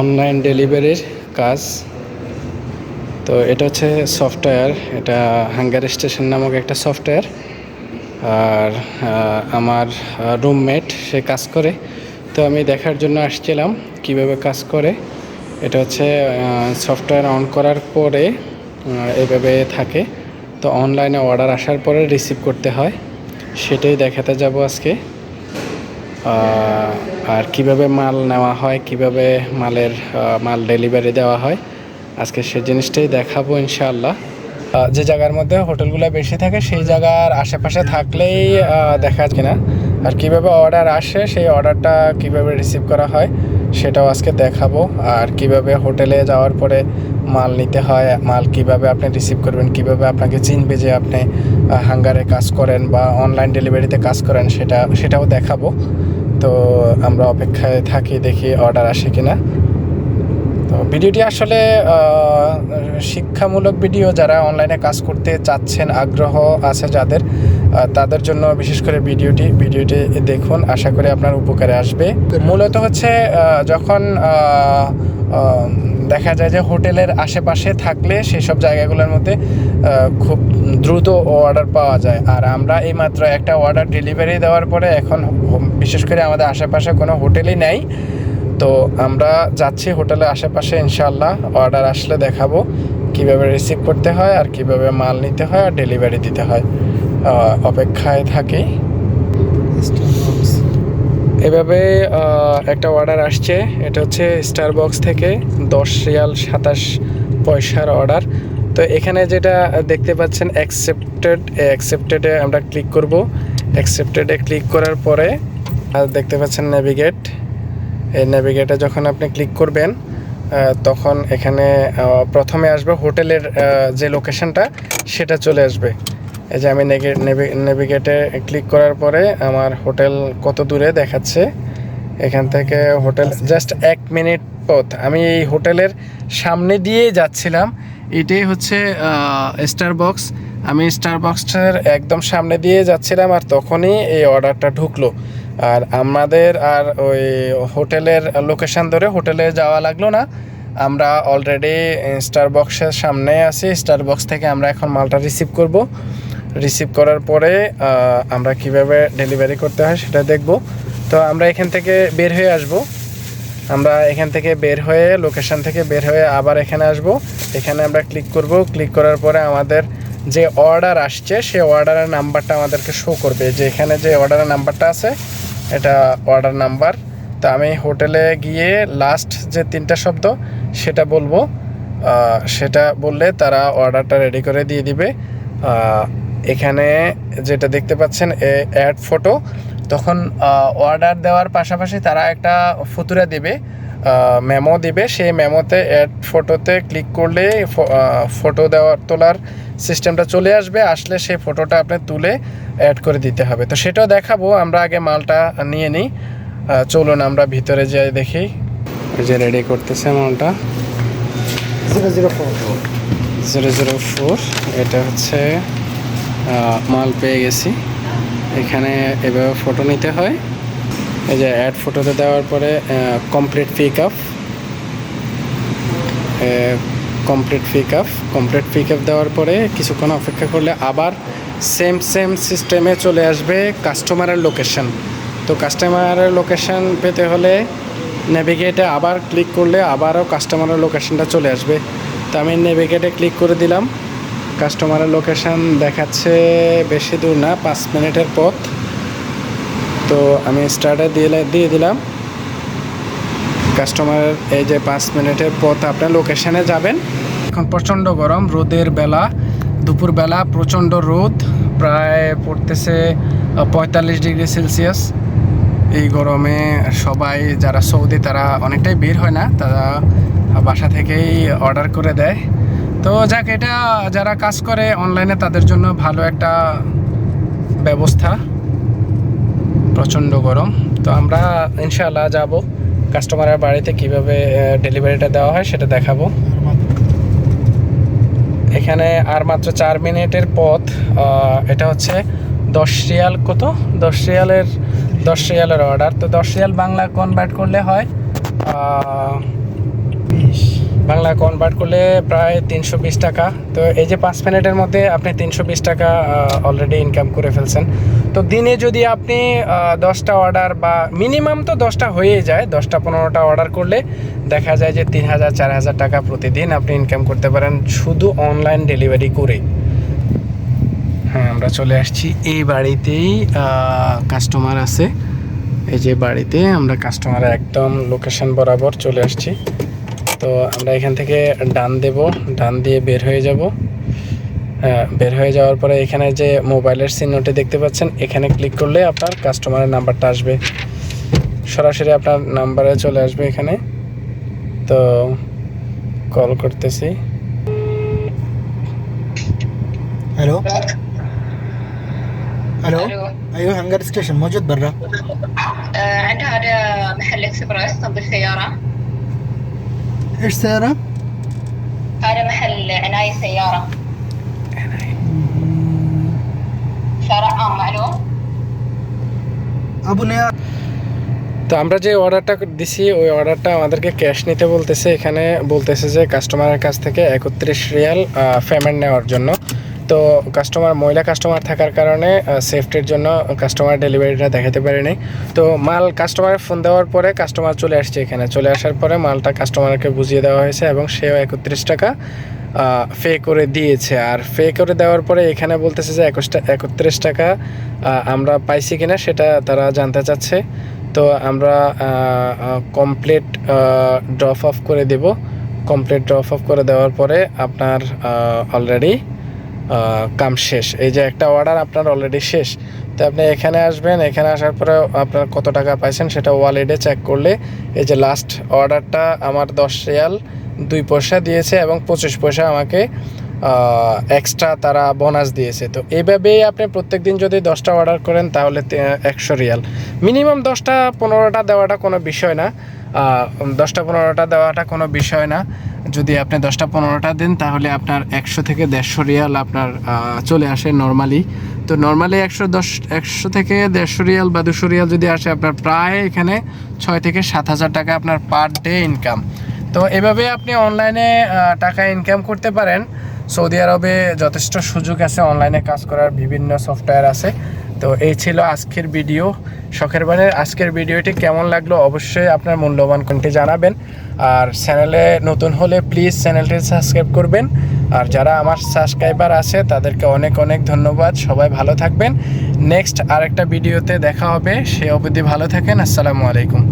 Online ডেলিভারির কাজ। তো এটা হচ্ছে সফটওয়্যার এটা হাঙ্গার স্টেশন নামক একটা সফটওয়্যার আর আমার রুমমেট সে কাজ করে। তো আমি দেখার জন্য আসছিলাম কীভাবে কাজ করে। এটা হচ্ছে সফটওয়্যার অন করার পরে এভাবে থাকে। তো অনলাইনে অর্ডার আসার পরে রিসিভ করতে হয়। সেটাই দেখাতে যাব আজকে। আর কীভাবে মাল নেওয়া হয়, কীভাবে মালের মাল ডেলিভারি দেওয়া হয়, আজকে সে জিনিসটাই দেখাবো ইনশাআল্লাহ। যে জায়গার মধ্যে হোটেলগুলো বেশি থাকে, সেই জায়গার আশেপাশে থাকলেই দেখা যায় না আর কীভাবে অর্ডার আসে, সেই অর্ডারটা কীভাবে রিসিভ করা হয়, সেটাও আজকে দেখাবো। আর কীভাবে হোটেলে যাওয়ার পরে মাল নিতে হয়, মাল কীভাবে আপনি রিসিভ করবেন, কীভাবে আপনাকে চিনবে যে আপনি হাঙ্গারে কাজ করেন বা অনলাইন ডেলিভারিতে কাজ করেন সেটা সেটাও দেখাবো। তো আমরা অপেক্ষায় থাকি দেখি অর্ডার আসে কিনা। তো ভিডিওটি আসলে শিক্ষামূলক ভিডিও যারা অনলাইনে কাজ করতে চাচ্ছেন আগ্রহ আছে যাদের তাদের জন্য বিশেষ করে ভিডিওটি ভিডিওটি দেখুন আশা করি আপনার উপকারে আসবে। মূলত হচ্ছে যখন দেখা যায় যে হোটেলের আশেপাশে থাকলে সেসব জায়গাগুলোর মধ্যে খুব দ্রুত অর্ডার পাওয়া যায়। আর আমরা এইমাত্র একটা অর্ডার ডেলিভারি দেওয়ার পরে এখন বিশেষ করে আমাদের আশেপাশে কোনো হোটেলই নেই। তো আমরা যাচ্ছি হোটেলের আশেপাশে ইনশাল্লাহ অর্ডার আসলে দেখাবো কীভাবে রিসিভ করতে হয় আর কীভাবে মাল নিতে হয় আর ডেলিভারি দিতে হয়। অপেক্ষায় থাকি। এভাবে একটা অর্ডার আসছে। এটা হচ্ছে স্টার বক্স থেকে দশ রিয়াল সাতাশ পয়সার অর্ডার তো এখানে যেটা দেখতে পাচ্ছেন অ্যাকসেপ্টেড অ্যাকসেপ্টেডে আমরা ক্লিক করব। অ্যাকসেপ্টেডে ক্লিক করার পরে, আর দেখতে পাচ্ছেন নেভিগেট এই নেভিগেটে যখন আপনি ক্লিক করবেন তখন এখানে প্রথমে আসবে হোটেলের যে লোকেশনটা সেটা চলে আসবে। এই যে আমি নেভিগেটে ক্লিক করার পরে আমার হোটেল কত দূরে দেখাচ্ছে? এখান থেকে হোটেল জাস্ট এক মিনিট পথ। আমি এই হোটেলের সামনে দিয়েই যাচ্ছিলাম। এটাই হচ্ছে স্টার বক্স আমি স্টার বক্সটার একদম সামনে দিয়ে যাচ্ছিলাম আর তখনই এই অর্ডারটা ঢুকলো। আর আমাদের আর ওই হোটেলের লোকেশন ধরে হোটেলে যাওয়া লাগল না। আমরা অলরেডি স্টার বক্সের সামনে আছি। স্টার বক্স থেকে আমরা এখন মালটা রিসিভ করব। রিসিভ করার পরে আমরা কীভাবে ডেলিভারি করতে হয় সেটা দেখব। তো আমরা এখান থেকে বের হয়ে আসব। আমরা এখান থেকে বের হয়ে লোকেশন থেকে বের হয়ে আবার এখানে আসব। এখানে আমরা ক্লিক করব। ক্লিক করার পরে আমাদের যে অর্ডার আসছে সে অর্ডারের নাম্বারটা আমাদেরকে শো করবে। যে এখানে যে অর্ডারের নাম্বারটা আছে, এটা অর্ডার নাম্বার তো আমি হোটেলে গিয়ে লাস্ট যে তিনটা শব্দ, সেটা বলব। সেটা বললে তারা অর্ডারটা রেডি করে দিয়ে দিবে। এখানে যেটা দেখতে পাচ্ছেন অ্যাড ফটো তখন অর্ডার দেওয়ার পাশাপাশি তারা একটা ফুতুরা দেবে মেমো দিবে। সেই মেমোতে অ্যাড ফটোতে ক্লিক করলে ফটো দেওয়ার তোলার সিস্টেমটা চলে আসবে। আসলে সেই ফটোটা আপনি তুলে অ্যাড করে দিতে হবে। তো সেটাও দেখাবো আমরা আগে মালটা নিয়ে নিই। চলুন আমরা ভিতরে যাই দেখি। যে রেডি করতেছে মালটা। Zero zero four. Zero zero four এটা হচ্ছে মাল পেয়ে গেছি। এখানে এভাবে ফটো নিতে হয়। এই যে অ্যাড ফটোতে দেওয়ার পরে complete pick up complete pick up complete pick up দেওয়ার পরে কিছুক্ষণ অপেক্ষা করলে আবার সেম সেম সিস্টেমে চলে আসবে কাস্টমারের লোকেশন তো কাস্টমারের লোকেশন পেতে হলে নেভিগেটে আবার ক্লিক করলে আবারও কাস্টমারের লোকেশনটা চলে আসবে। তো আমি নেভিগেটে ক্লিক করে দিলাম। কাস্টমারের লোকেশান দেখাচ্ছে বেশি দূর না, পাঁচ মিনিটের পথ। তো আমি স্টার্টে দিয়ে দিয়ে দিলাম। কাস্টমারের এই যে পাঁচ মিনিটের পথ আপনার লোকেশানে যাবেন। এখন প্রচণ্ড গরম, রোদের বেলা, দুপুরবেলা প্রচণ্ড রোদ, প্রায় পড়তেছে পঁয়তাল্লিশ ডিগ্রি সেলসিয়াস। এই গরমে সবাই যারা সৌদি, তারা অনেকটাই বের হয় না, তারা বাসা থেকেই অর্ডার করে দেয়। তো যাক, এটা যারা কাজ করে অনলাইনে তাদের জন্য ভালো একটা ব্যবস্থা। প্রচণ্ড গরম। তো আমরা ইনশাআল্লাহ যাব। কাস্টমারের বাড়িতে কীভাবে ডেলিভারিটা দেওয়া হয় সেটা দেখাবো। এখানে আর মাত্র চার মিনিটের পথ। এটা হচ্ছে দশ রিয়াল কত? দশ রিয়ালের দশ রিয়ালের অর্ডার তো দশ রিয়াল বাংলা কনভার্ট করলে হয় আহ, কনভার্ট করলে প্রায় তিনশো বিশ টাকা। তো এই যে পাঁচ মিনিটের মধ্যে আপনি তিনশো বিশ টাকা অলরেডি ইনকাম করে ফেলছেন। তো দিনে যদি আপনি দশটা অর্ডার বা মিনিমাম তো দশটা হয়েই যায় দশটা পনেরোটা অর্ডার করলে দেখা যায় যে তিন হাজার চার হাজার টাকা প্রতিদিন আপনি ইনকাম করতে পারেন শুধু অনলাইন ডেলিভারি করে হ্যাঁ আমরা চলে আসছি। এই বাড়িতেই কাস্টমার আছে। এই যে বাড়িতে আমরা কাস্টমারের একদম লোকেশন বরাবর চলে আসছি। তো আমরা এখান থেকে ডান দেব ডান দিয়ে বের হয়ে যাব হ্যাঁ, বের হয়ে যাওয়ার পরে এখানে যে মোবাইলের চিহ্নটি দেখতে পাচ্ছেন এখানে ক্লিক করলে আপনার কাস্টমারের নাম্বারটা আসবে সরাসরি আপনার নাম্বারে চলে আসবে এখানে তো কল করতেছি الو الو الو ايوه هنجر ستيشن موجود برا آه، عند هذا محل اكسبرس تنظيف سيارة ايش سعره؟ هذا محل عناية سيارة شارع عام معلوم ابو نيار তো আমরা যে অর্ডারটা দিছি ওই অর্ডারটা আমাদেরকে ক্যাশ নিতে বলতেছে এখানে বলতেছে যে কাস্টমারের কাছ থেকে একত্রিশ রিয়াল পেমেন্ট নেওয়ার জন্য তো কাস্টমার মহিলা কাস্টমার থাকার কারণে সেফটির জন্য কাস্টমার ডেলিভারিটা দেখাতে পারিনি। তো মাল কাস্টমারের ফোন দেওয়ার পরে কাস্টমার চলে আসছে এখানে। চলে আসার পরে মালটা কাস্টমারকে বুঝিয়ে দেওয়া হয়েছে এবং সেও একত্রিশ টাকা ফে করে দিয়েছে। আর ফে করে দেওয়ার পরে এখানে বলতেছে যে একুশটা একত্রিশ টাকা আমরা পাইছি কিনা সেটা তারা জানতে চাচ্ছে। তো আমরা কমপ্লিট ড্রপ অফ করে দেব। কমপ্লিট ড্রপ অফ করে দেওয়ার পরে আপনার অলরেডি কাম শেষ। এই যে একটা অর্ডার আপনার অলরেডি শেষ। তো আপনি এখানে আসবেন, এখানে আসার পরে আপনার কত টাকা পাইছেন সেটা ওয়ালেটে চেক করলে এই যে লাস্ট অর্ডারটা আমার দশ রিয়াল, দুই পয়সা দিয়েছে এবং পঁচিশ পয়সা আমাকে এক্সট্রা তারা বোনাস দিয়েছে। তো এইভাবেই আপনি প্রত্যেকদিন যদি দশটা অর্ডার করেন, তাহলে একশো রিয়াল। মিনিমাম দশটা পনেরোটা দেওয়াটা কোনো বিষয় না। দশটা পনেরোটা দেওয়াটা কোনো বিষয় না। যদি আপনি দশটা পনেরোটা দেন, তাহলে আপনার একশো থেকে দেড়শো রিয়াল আপনার চলে আসে নর্মালি তো নর্মালি একশো দশ, একশো থেকে দেড়শো রিয়াল বা দুশো রিয়াল যদি আসে, আপনার প্রায় এখানে ছয় থেকে সাত হাজার টাকা আপনার পার ডে ইনকাম তো এভাবে আপনি অনলাইনে টাকা ইনকাম করতে পারেন। সৌদি আরবে যথেষ্ট সুযোগ আছে অনলাইনে কাজ করার, বিভিন্ন সফটওয়্যার আছে। তো এই ছিল আজকের ভিডিও শখের বানের আজকের ভিডিওটি কেমন লাগল অবশ্যই আপনার মূল্যবান কোনটি জানাবেন। আর চ্যানেলে নতুন হলে প্লিজ চ্যানেলটি সাবস্ক্রাইব করবেন। আর যারা আমার সাবস্ক্রাইবার আছে, তাদেরকে অনেক অনেক ধন্যবাদ। সবাই ভালো থাকবেন। নেক্সট আরেকটা ভিডিওতে দেখা হবে। সে অবধি ভালো থাকেন। আসসালামু আলাইকুম।